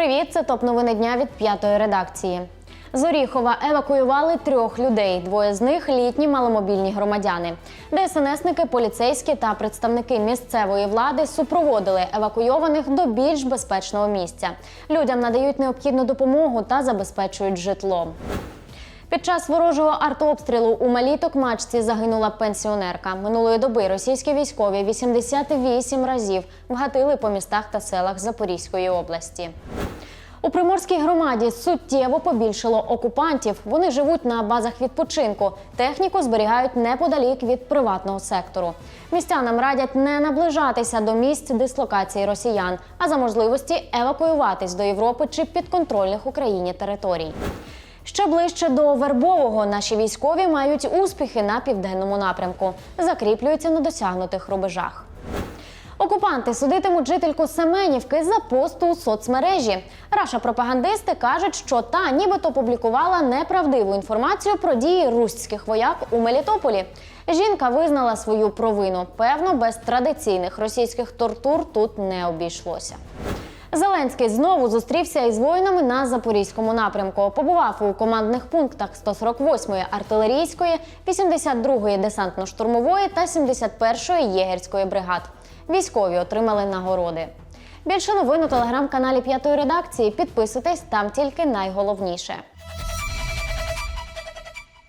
Привіт, це топ новини дня від п'ятої редакції. З Оріхова евакуювали трьох людей. Двоє з них літні маломобільні громадяни. ДСНСники, поліцейські та представники місцевої влади супроводили евакуйованих до більш безпечного місця. Людям надають необхідну допомогу та забезпечують житлом. Під час ворожого артобстрілу у малій Токмачці загинула пенсіонерка. Минулої доби російські військові 88 разів вгатили по містах та селах Запорізької області. У приморській громаді суттєво побільшало окупантів. Вони живуть на базах відпочинку. Техніку зберігають неподалік від приватного сектору. Містянам радять не наближатися до місць дислокації росіян, а за можливості евакуюватись до Європи чи підконтрольних Україні територій. Ще ближче до Вербового наші військові мають успіхи на південному напрямку, закріплюються на досягнутих рубежах. Окупанти судитимуть жительку Семенівки за пост у соцмережі. Раша пропагандисти кажуть, що та нібито публікувала неправдиву інформацію про дії руських вояк у Мелітополі. Жінка визнала свою провину. Певно, без традиційних російських тортур тут не обійшлося. Зеленський знову зустрівся із воїнами на запорізькому напрямку. Побував у командних пунктах 148-ї артилерійської, 82-ї десантно-штурмової та 71-ї єгерської бригад. Військові отримали нагороди. Більше новин у телеграм-каналі п'ятої редакції. Підписуйтесь там тільки найголовніше.